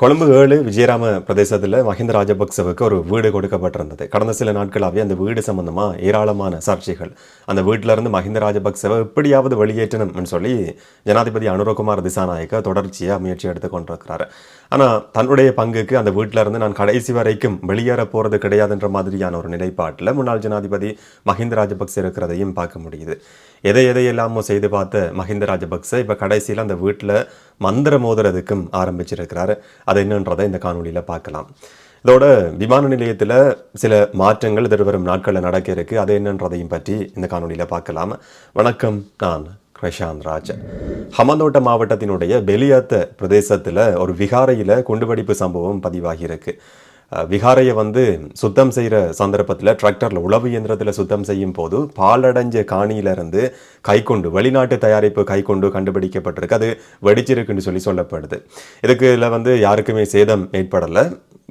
கொழும்பு ஏழு விஜயராம பிரதேசத்தில் மஹிந்த ராஜபக்சவுக்கு ஒரு வீடு கொடுக்கப்பட்டிருந்தது. கடந்த சில நாட்களாகவே அந்த வீடு சம்பந்தமாக ஏராளமான சர்ச்சைகள் அந்த வீட்டிலிருந்து மஹிந்த ராஜபக்சவை எப்படியாவது வெளியேற்றணும்னு சொல்லி ஜனாதிபதி அனுரகுமார் திசாநாயக்க தொடர்ச்சியாக முயற்சி எடுத்து கொண்டிருக்கிறாரு. ஆனால் தன்னுடைய பங்குக்கு அந்த வீட்டிலிருந்து நான் கடைசி வரைக்கும் வெளியேற போகிறது கிடையாதுன்ற மாதிரியான ஒரு நிலைப்பாட்டில் முன்னாள் ஜனாதிபதி மஹிந்த ராஜபக்ச இருக்கிறதையும் பார்க்க முடியுது. எதை எதையெல்லாமோ செய்து பார்த்த மஹிந்த ராஜபக்ச இப்போ கடைசியில் அந்த வீட்டில் மந்திர மோதுறதுக்கும் ஆரம்பிச்சிருக்கிறாரு. அது என்னன்றதை இந்த காணொலியில் பார்க்கலாம். இதோட விமான நிலையத்தில் சில மாற்றங்கள் எதிர்வரும் நாட்களில் நடக்க இருக்கு. அது என்னன்றதையும் பற்றி இந்த காணொலியில் பார்க்கலாம். வணக்கம் நான் பிரஷாந்த் ராஜ் ஹமந்தோட்ட மாவட்டத்தினுடைய பெலியாத்த பிரதேசத்தில் ஒரு விகாரையில் குண்டுவெடிப்பு சம்பவம் பதிவாகியிருக்கு விகாரையை வந்து சுத்தம் செய்கிற சந்தர்ப்பத்தில் டிராக்டரில் உழவு இயந்திரத்தில் சுத்தம் செய்யும் போது பாலடைஞ்ச காணியிலிருந்து கைக்கொண்டு வெளிநாட்டு தயாரிப்பு கைக்கொண்டு கண்டுபிடிக்கப்பட்டிருக்கு. அது வெடிச்சிருக்குன்னு சொல்லி சொல்லப்படுது. இதுக்கு இதில் வந்து யாருக்குமே சேதம் ஏற்படலை.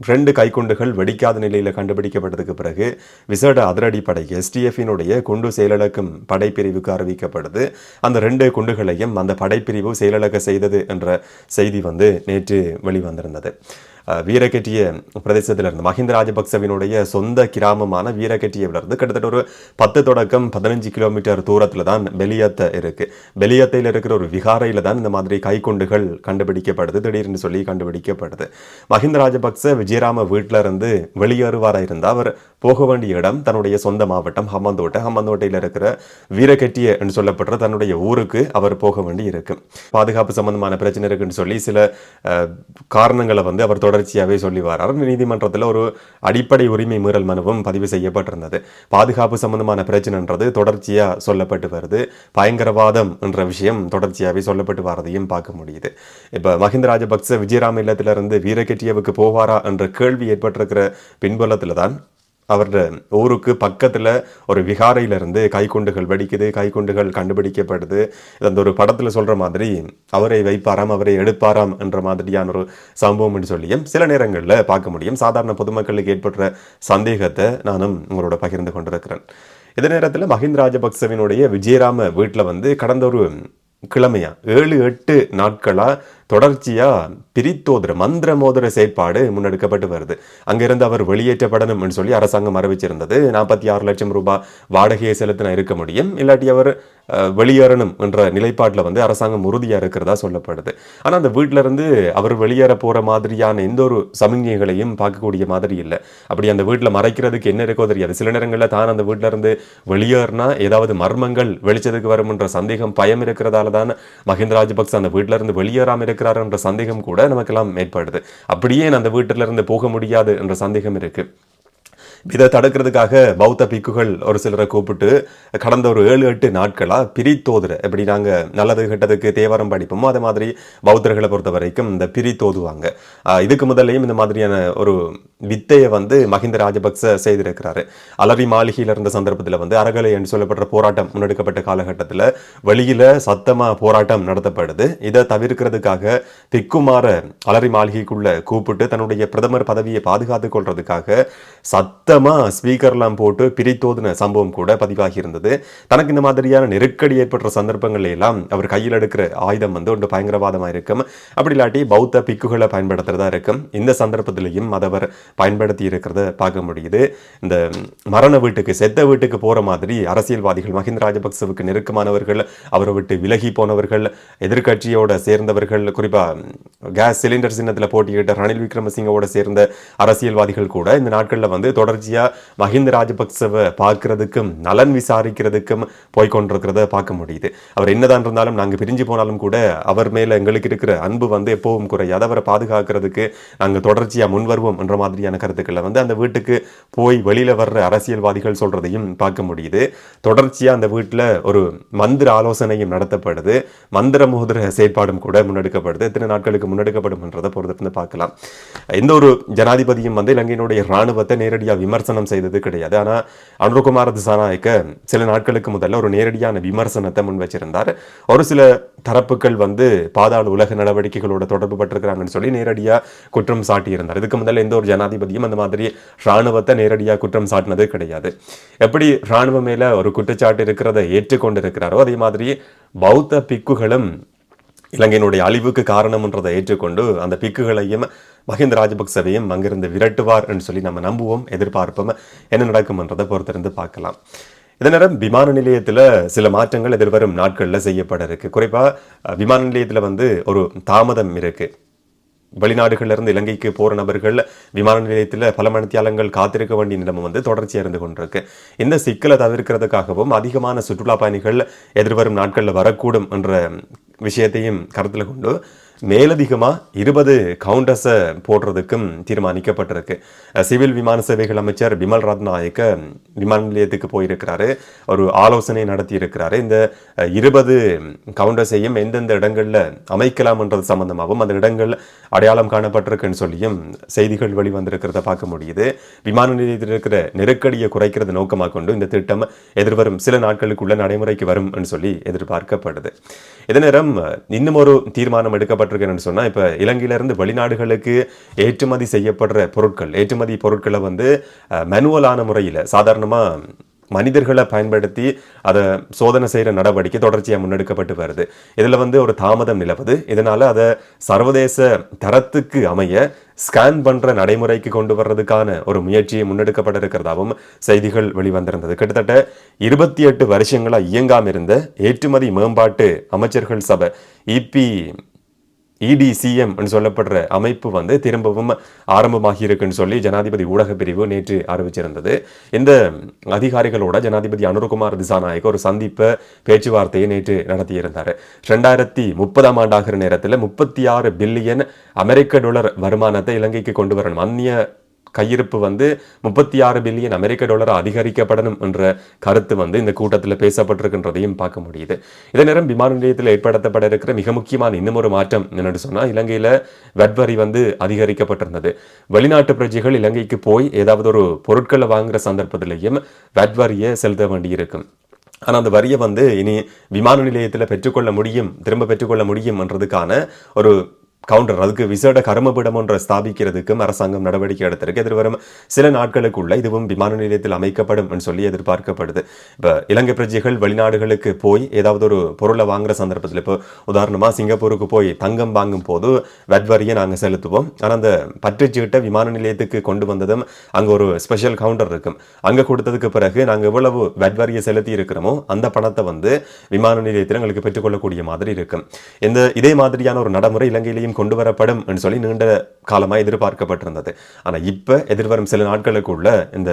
ரெண்டு கைக்குண்டுகள் வெடிக்காத நிலையில் கண்டுபிடிக்கப்பட்டதுக்கு பிறகு விசேட அதிரடிப்படை எஸ்டிஎஃபினுடைய குண்டு செயலிழக்கும் படைப்பிரிவுக்கு அறிவிக்கப்படுது. அந்த ரெண்டு குண்டுகளையும் அந்த படைப்பிரிவு செயலிழக்க செய்தது என்ற செய்தி வந்து நேற்று வெளிவந்திருந்தது. வீரகெட்டிய பிரதேசத்திலிருந்து மஹிந்த ராஜபக்சவினுடைய சொந்த கிராமமான வீரகெட்டியிலிருந்து கிட்டத்தட்ட ஒரு பத்து தொடக்கம் பதினஞ்சு கிலோமீட்டர் தூரத்தில் தான் பெலியத்தை இருக்கு. பெலியத்தையில் இருக்கிற ஒரு விகாரையில் தான் இந்த மாதிரி கைக்குண்டுகள் கண்டுபிடிக்கப்படுது. திடீர்னு சொல்லி கண்டுபிடிக்கப்படுது. மஹிந்த ராஜபக்ச விஜயராம வீட்டில இருந்து வெளியேறுவாரா இருந்தால் அவர் போக வேண்டிய இடம் தன்னுடைய சொந்த மாவட்டம் ஹம்மந்தோட்டை. ஹம்மந்தோட்டையில் இருக்கிற வீரகெட்டிய என்று சொல்லப்படுற தன்னுடைய ஊருக்கு அவர் போக வேண்டி இருக்கு. பாதுகாப்பு சம்பந்தமான பிரச்சனை இருக்குன்னு சொல்லி சில காரணங்களை வந்து அவர் தொடர்ச்சியாகவே சொல்லி வரார். நீதிமன்றத்தில் ஒரு அடிப்படை உரிமை மீறல் மனுவும் பதிவு செய்யப்பட்டிருந்தது. பாதுகாப்பு சம்பந்தமான பிரச்சனைன்றது தொடர்ச்சியாக சொல்லப்பட்டு வருது. பயங்கரவாதம் என்ற விஷயம் தொடர்ச்சியாகவே சொல்லப்பட்டு வரதையும் பார்க்க முடியுது. இப்போ மஹிந்த ராஜபக்ச விஜயராம இல்லத்திலிருந்து வீரகெட்டியவுக்கு போவாரா என்ற கேள்வி ஏற்பட்டிருக்கிற பின்புலத்தில் தான் அவரோட ஊருக்கு பக்கத்தில் ஒரு விகாரையிலிருந்து கைக்குண்டுகள் வெடிக்குது கைக்குண்டுகள் கண்டுபிடிக்கப்படுது. அந்த ஒரு படத்தில் சொல்கிற மாதிரி அவரை வைப்பாராம் அவரை எடுப்பாராம் என்ற மாதிரியான ஒரு சம்பவம்னு சொல்லியும் சில நேரங்களில் பார்க்க முடியும். சாதாரண பொதுமக்களுக்கு ஏற்படுற சந்தேகத்தை நானும் உங்களோட பகிர்ந்து கொண்டிருக்கிறேன். இதே நேரத்தில் மஹிந்த ராஜபக்சவினுடைய விஜயராம வீட்டில் வந்து கடந்த ஒரு கிழமையா ஏழு எட்டு நாட்களாக தொடர்ச்சியாக பிரித்தோதர மந்திர மோதிர செயற்பாடு முன்னெடுக்கப்பட்டு வருது. அங்கிருந்து அவர் வெளியேற்றப்படணும்னு சொல்லி அரசாங்கம் அறிவிச்சிருந்தது. நாற்பத்தி ஆறு லட்சம் ரூபாய் வாடகையை செலுத்தின இருக்க முடியும். இல்லாட்டி அவர் வெளியேறணும் என்ற நிலைப்பாட்டில் வந்து அரசாங்கம் உறுதியாக இருக்கிறதா சொல்லப்படுது. ஆனால் அந்த வீட்டில இருந்து அவர் வெளியேற போகிற மாதிரியான எந்த ஒரு சமிஞ்ஞைகளையும் பார்க்கக்கூடிய மாதிரி இல்லை. அப்படி அந்த வீட்டில் மறைக்கிறதுக்கு என்ன இருக்கோ தெரியாது. சில நேரங்களில் தான் அந்த வீட்டில இருந்து வெளியேறினா ஏதாவது மர்மங்கள் வெளிச்சத்துக்கு வரும்ன்ற சந்தேகம் பயம் இருக்கிறதால தான் மஹிந்த ராஜபக்ச அந்த வீட்டில இருந்து இருக்க இருக்கிறார் என்ற சந்தேகம் கூட நமக்கெல்லாம் ஏற்படுது அப்படியே அந்த வீட்டிலிருந்து போக முடியாது என்ற சந்தேகம் இருக்கு. இதை தடுக்கிறதுக்காக பௌத்த பிக்குகள் ஒரு சிலரை கூப்பிட்டு கடந்த ஒரு ஏழு எட்டு நாட்களாக பிரித்தோதுற எப்படி நாங்கள் நல்லது கெட்டதுக்கு தேவாரம் படிப்போமோ அதே மாதிரி பௌத்தர்களை பொறுத்த வரைக்கும் இந்த பிரித்தோதுவாங்க. இதுக்கு முதல்லையும் இந்த மாதிரியான ஒரு வித்தையை வந்து மஹிந்த ராஜபக்ச செய்திருக்கிறாரு. அலரி மாளிகையில் இருந்த சந்தர்ப்பத்தில் வந்து அறகலை என்று சொல்லப்படுற போராட்டம் முன்னெடுக்கப்பட்ட காலகட்டத்தில் வெளியில் சத்தமா போராட்டம் நடத்தப்படுது. இதை தவிர்க்கிறதுக்காக பிக்குமார அலரி மாளிகைக்குள்ளே கூப்பிட்டு தன்னுடைய பிரதமர் பதவியை பாதுகாத்துக் கொள்றதுக்காக சத்தமாக ஸ்பீக்கர்லாம் போட்டு பிரித்தோதுன சம்பவம் கூட பதிவாகி இருந்தது தனக்கு இந்த மாதிரியான நெருக்கடி ஏற்படுற சந்தர்ப்பங்கள்ல எல்லாம் அவர் கையில் எடுக்கிற ஆயுதம் வந்து ஒன்று பயங்கரவாதமா இருக்கும். அப்படி இல்லாட்டி பௌத்த பிக்குகளை பயன்படுத்துகிறதா இருக்கும். இந்த சந்தர்ப்பத்திலையும் அதை அவர் பயன்படுத்தி இருக்கிறத பார்க்க முடியுது. இந்த மரண வீட்டுக்கு செத்த வீட்டுக்கு போற மாதிரி அரசியல்வாதிகள் மஹிந்த ராஜபக்சவுக்கு நெருக்கமானவர்கள் அவரை விட்டு விலகி போனவர்கள் எதிர்கட்சியோட சேர்ந்தவர்கள் குறிப்பா கேஸ் சிலிண்டர் சின்னத்தில் போட்டியிட்ட ரணில் விக்ரமசிங்கவோட சேர்ந்த அரசியல்வாதிகள் கூட இந்த நாட்களில் வந்து தொடர்ச்சியா மஹிந்த ராஜபக்சவை பார்க்கறதுக்கும் நலன் விசாரிக்கிறதுக்கும் போய்கொண்டிருக்கிறத பார்க்க முடியுது. அவர் என்னதான் இருந்தாலும் நாங்க பிரிஞ்சு போனாலும் கூட அவர் மேல எங்களுக்கு இருக்கிற அன்பு வந்து எப்பவும் குறையாது அவரை பாதுகாக்கிறதுக்கு நாங்க தொடர்ச்சியா முன் வருவோம் என்ற மாதிரியான கருத்துக்களை வந்து அந்த வீட்டுக்கு போய் வெளியில வர்ற அரசியல்வாதிகள் சொல்றதையும் பார்க்க முடியுது. தொடர்ச்சியா அந்த வீட்டுல ஒரு மந்திர ஆலோசனையும் நடத்தப்படுது. மந்திர மோதிர செயற்பாடும் கூட முன்னெடுக்கப்படுது. எத்தனை நாட்களுக்கு முன்னெடுக்கப்படும் என்றதை பொறுத்திருந்து பார்க்கலாம். எந்த ஒரு ஜனாதிபதியும் வந்து இலங்கையினுடைய இராணுவத்தை நேரடியாக விமர்சனம் செய்தது கிடையாது. ஆனால் அனுரகுமார திசாநாயக்க சில நாட்களுக்கு முதல்ல ஒரு நேரடியான விமர்சனத்தை முன் வச்சிருந்தார். ஒரு சில தரப்புகள் வந்து பாதாள உலக நடவடிக்கைகளோட தொடர்பு பட்டிருக்கிறாங்கன்னு சொல்லி நேரடியாக குற்றம் சாட்டியிருந்தார். இதுக்கு முதல்ல எந்த ஒரு ஜனாதிபதியும் அந்த மாதிரி இராணுவத்தை நேரடியாக குற்றம் சாட்டினது கிடையாது. எப்படி இராணுவம் மேலே ஒரு குற்றச்சாட்டு இருக்கிறத ஏற்றுக்கொண்டு இருக்கிறாரோ அதே மாதிரி பௌத்த பிக்குகளும் இலங்கையினுடைய அழிவுக்கு காரணம்ன்றதை ஏற்றுக்கொண்டு அந்த பிக்குகளையும் மஹிந்த ராஜபக்சவையும் அங்கிருந்து விரட்டுவார் என்று சொல்லி நம்ம நம்புவோம் எதிர்பார்ப்போம். என்ன நடக்கும்ன்றதை பொறுத்திருந்து பார்க்கலாம். இதே நேரம் விமான நிலையத்தில் சில மாற்றங்கள் எதிர்வரும் நாட்களில் செய்யப்பட இருக்கு. குறிப்பாக விமான நிலையத்தில் வந்து ஒரு தாமதம் இருக்கு. வெளிநாடுகளிலிருந்து இலங்கைக்கு போற நபர்கள் விமான நிலையத்தில் பல மணித்தியாலங்கள் காத்திருக்க வேண்டிய நிலைமை வந்து தொடர்ச்சியாக இருந்து கொண்டிருக்கு. இந்த சிக்கலை தவிர்க்கிறதுக்காகவும் அதிகமான சுற்றுலா பயணிகள் எதிர்வரும் நாட்களில் வரக்கூடும் என்ற விஷயத்தையும் கருத்தில் கொண்டு மேலதிகமாக இருபது கவுண்டர்ஸை போடுறதுக்கும் தீர்மானிக்கப்பட்டிருக்கு. சிவில் விமான சேவைகள் அமைச்சர் பிமல் ரத்நாயக்க விமான நிலையத்துக்கு போயிருக்கிறாரு. ஒரு ஆலோசனை நடத்தி இருக்கிறாரு இந்த இருபது கவுண்டர்ஸையும் எந்தெந்த இடங்களில் அமைக்கலாம்ன்றது சம்பந்தமாகவும் அந்த இடங்கள் அடையாளம் காணப்பட்டிருக்குன்னு சொல்லியும் செய்திகள் வெளிவந்திருக்கிறத பார்க்க முடியுது. விமான நிலையத்தில் இருக்கிற நெருக்கடியை குறைக்கிறது நோக்கமாக கொண்டு இந்த திட்டம் எதிர்வரும் சில நாட்களுக்குள்ள நடைமுறைக்கு வரும் சொல்லி எதிர்பார்க்கப்படுது. இதே நேரம் இன்னும் ஒரு தீர்மானம் சொன்னால் இப்போ இப்ப இலங்கையிலிருந்து வெளிநாடுகளுக்கு ஏற்றுமதி செய்யப்படுற பொருட்கள் ஏற்றுமதி பொருட்களை வந்து மேனுவலான முறையில் சாதாரணமாக மனிதர்களை பயன்படுத்தி அதை சோதனை செய்கிற நடவடிக்கை தொடர்ச்சியாக முன்னெடுக்கப்பட்டு வருது. இதில் வந்து ஒரு தாமதம் நிலவுது. இதனால் அதை சர்வதேச தரத்துக்கு அமைய ஸ்கேன் பண்ணுற நடைமுறைக்கு கொண்டு வர்றதுக்கான ஒரு முயற்சியை முன்னெடுக்கப்பட இருக்கிறதாகவும் செய்திகள் வெளிவந்திருந்தது. கிட்டத்தட்ட இருபத்தி எட்டு வருஷங்களாக இயங்காம இருந்த ஏற்றுமதி மேம்பாட்டு அமைச்சர்கள் சபை இபி இடிசிஎம் சொல்லப்படுற அமைப்பு வந்து திரும்பவும் ஆரம்பமாகி இருக்குன்னு சொல்லி ஜனாதிபதி ஊடக பிரிவு நேற்று அறிவிச்சிருந்தது. இந்த அதிகாரிகளோட ஜனாதிபதி அனுர்குமார் திசாநாயக் ஒரு சந்திப்பை பேச்சுவார்த்தையை நேற்று நடத்தியிருந்தார். ரெண்டாயிரத்தி முப்பதாம் ஆண்டாகிற நேரத்தில் முப்பத்தி ஆறு பில்லியன் அமெரிக்க டாலர் வருமானத்தை இலங்கைக்கு கொண்டு வரணும். அந்நிய கையிருப்பு வந்து முப்பத்தி ஆறு பில்லியன் அமெரிக்க டாலர் அதிகரிக்கப்படணும் என்ற கருத்து வந்து இந்த கூட்டத்தில் பேசப்பட்டிருக்கின்றதையும் பார்க்க முடியுது. இதே நேரம் விமான நிலையத்தில் ஏற்படுத்தப்பட இருக்கிற மிக முக்கியமான இன்னும் ஒரு மாற்றம் என்னென்னு சொன்னால் இலங்கையில் வரி வந்து அதிகரிக்கப்பட்டிருந்தது. வெளிநாட்டு பிரஜைகள் இலங்கைக்கு போய் ஏதாவது ஒரு பொருட்களை வாங்குகிற சந்தர்ப்பத்திலையும் வரியை செலுத்த வேண்டியிருக்கும். ஆனால் அந்த வரியை வந்து இனி விமான நிலையத்தில் பெற்றுக்கொள்ள முடியும் திரும்ப பெற்றுக்கொள்ள முடியும்ன்றதுக்கான ஒரு கவுண்டர் அதுக்கு விசேட கருமபிடம் ஒன்றை ஸ்தாபிக்கிறதுக்கும் அரசாங்கம் நடவடிக்கை எடுத்திருக்கு. எதிர்வரும் சில நாட்களுக்குள்ள இதுவும் விமான நிலையத்தில் அமைக்கப்படும் சொல்லி எதிர்பார்க்கப்படுது. இப்போ இலங்கை பிரஜைகள் வெளிநாடுகளுக்கு போய் ஏதாவது ஒரு பொருளை வாங்குற சந்தர்ப்பத்தில் இப்போ உதாரணமாக சிங்கப்பூருக்கு போய் தங்கம் வாங்கும் போது வரியை நாங்கள் செலுத்துவோம். ஆனால் அந்த பற்றுச்சீட்டை விமான நிலையத்துக்கு கொண்டு வந்ததும் அங்கே ஒரு ஸ்பெஷல் கவுண்டர் இருக்கும். அங்கே கொடுத்ததுக்கு பிறகு நாங்கள் எவ்வளவு வரியை செலுத்தி இருக்கிறோமோ அந்த பணத்தை வந்து விமான நிலையத்தில் எங்களுக்கு பெற்றுக்கொள்ளக்கூடிய மாதிரி இருக்கும். இந்த இதே மாதிரியான ஒரு நடைமுறை இலங்கையிலையும் கொண்டு வரப்படும் என்று சொல்லி நீண்ட காலமாக எதிர்பார்க்கப்பட்டிருந்தது. ஆனால் இப்போ எதிர்வரும் சில நாட்களுக்குள்ள இந்த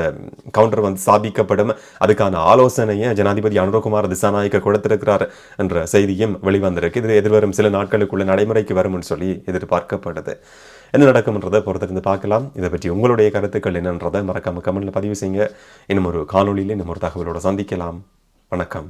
கவுண்டர் வந்து ஸ்தாபிக்கப்படும். அதுக்கான ஆலோசனையை ஜனாதிபதி அனுரகுமார் திசாநாயக்க கொடுத்திருக்கிறார் என்ற செய்தியும் வெளிவந்திருக்கு. இது எதிர்வரும் சில நாட்களுக்குள்ள நடைமுறைக்கு வரும்னு சொல்லி எதிர்பார்க்கப்படுது என்ன நடக்கும்ன்றதை பொறுத்திருந்து பார்க்கலாம். இதை பற்றி உங்களுடைய கருத்துக்கள் என்னன்றதை மறக்காமல் கமெண்ட்ல பதிவு செய்யுங்க. இன்னும் ஒரு காணொலியில் இன்னும் ஒரு தகவலோடு சந்திக்கலாம். வணக்கம்.